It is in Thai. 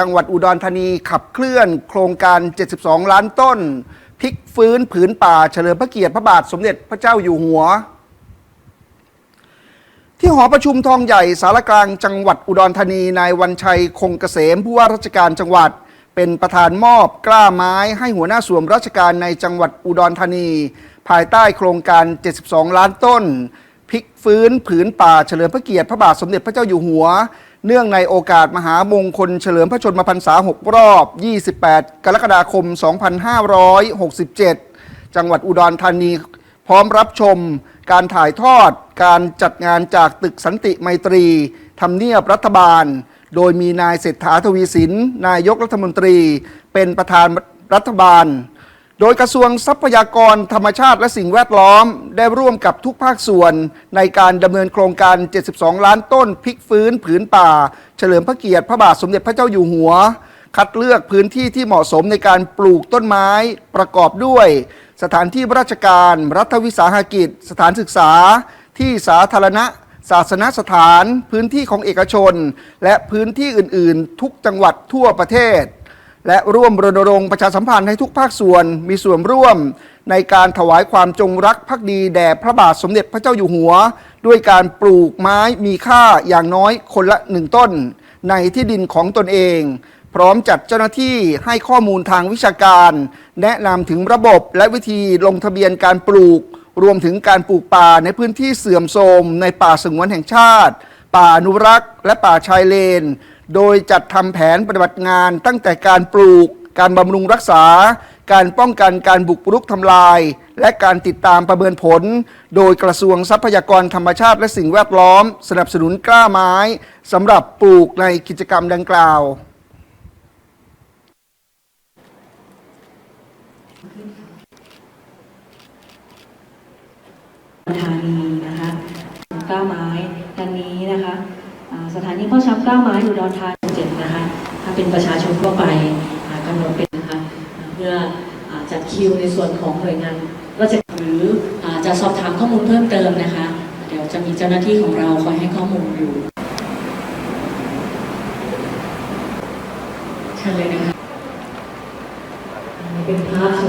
จังหวัดอุดรธานีขับเคลื่อนโครงการ 72 ล้านต้น พลิกฟื้นผืนป่าเฉลิมพระเกียรติพระบาทสมเด็จพระเจ้าอยู่หัว ที่หอประชุมทองใหญ่สารกลางจังหวัดอุดรธานีนายวันชัยคงเกษมผู้ว่าราชการจังหวัด เป็นประธานมอบกล้าไม้ให้หัวหน้าส่วนราชการในจังหวัดอุดรธานี ภายใต้โครงการ 72 ล้านต้น พลิกฟื้นผืนป่าเฉลิมพระเกียรติพระบาทสมเด็จพระเจ้าอยู่หัว เนื่องในโอกาสมหามงคลเฉลิมพระชนมพรรษา 6 รอบ 28 กรกฎาคม 2567 จังหวัดอุดรธานี พร้อมรับชม การถ่ายทอดการจัดงานจากตึกสันติไมตรีทำเนียบรัฐบาล โดยมีนายเศรษฐาทวีสิน นายกรัฐมนตรี เป็นประธานรัฐบาล โดยกระทรวงทรัพยากรธรรมชาติและสิ่งแวดล้อม ได้ร่วมกับทุกภาคส่วน ในการดำเนินโครงการ 72 ล้านต้นพลิกฟื้นผืนป่า เฉลิมพระเกียรติพระบาทสมเด็จพระเจ้าอยู่หัว คัดเลือกพื้นที่ที่เหมาะสมในการปลูกต้นไม้ ประกอบด้วย สถานที่ราชการ รัฐวิสาหกิจ สถานศึกษา ที่สาธารณะ ศาสนสถาน พื้นที่ของเอกชน และพื้นที่อื่น ๆ ทุกจังหวัดทั่วประเทศ และร่วมรณรงค์ประชาสัมพันธ์ให้ทุกภาคส่วนมีส่วนร่วม ในการถวายความจงรักภักดีแด่พระบาทสมเด็จพระเจ้าอยู่หัว ด้วยการปลูกไม้มีค่าอย่างน้อยคนละหนึ่งต้น ในที่ดินของตนเอง พร้อมจัดเจ้าหน้าที่ให้ข้อมูลทางวิชาการ แนะนำถึงระบบและวิธีลงทะเบียนการปลูก รวมถึงการปลูกป่าในพื้นที่เสื่อมโทรมในป่าสงวนแห่งชาติ ป่าอนุรักษ์ และป่าชายเลน โดยจัดทำแผนปฏิบัติงานตั้งแต่การปลูก การบำรุงรักษา การป้องกันการบุกรุกทำลาย และการติดตามประเมินผล โดยกระทรวงทรัพยากรธรรมชาติและสิ่งแวดล้อม สนับสนุนกล้าไม้สำหรับปลูกในกิจกรรมดังกล่าวธานีนะคะก้าวไม้ดังนี้นะคะอ่า สถานีพ่อช้ำก้าวไม้อยู่ดอนทานเจ็ดนะคะ ถ้าเป็นประชาชนทั่วไปกำหนดเป็นนะคะเพื่ออจัดคิวในส่วนของหน่วยงานราชการหรืออจะสอบถามข้อมูลเพิ่มเติมนะคะ เดี๋ยวจะมีเจ้าหน้าที่ของเราคอยให้ข้อมูลอยู่เชิญเลยนะคะเป็นภาพส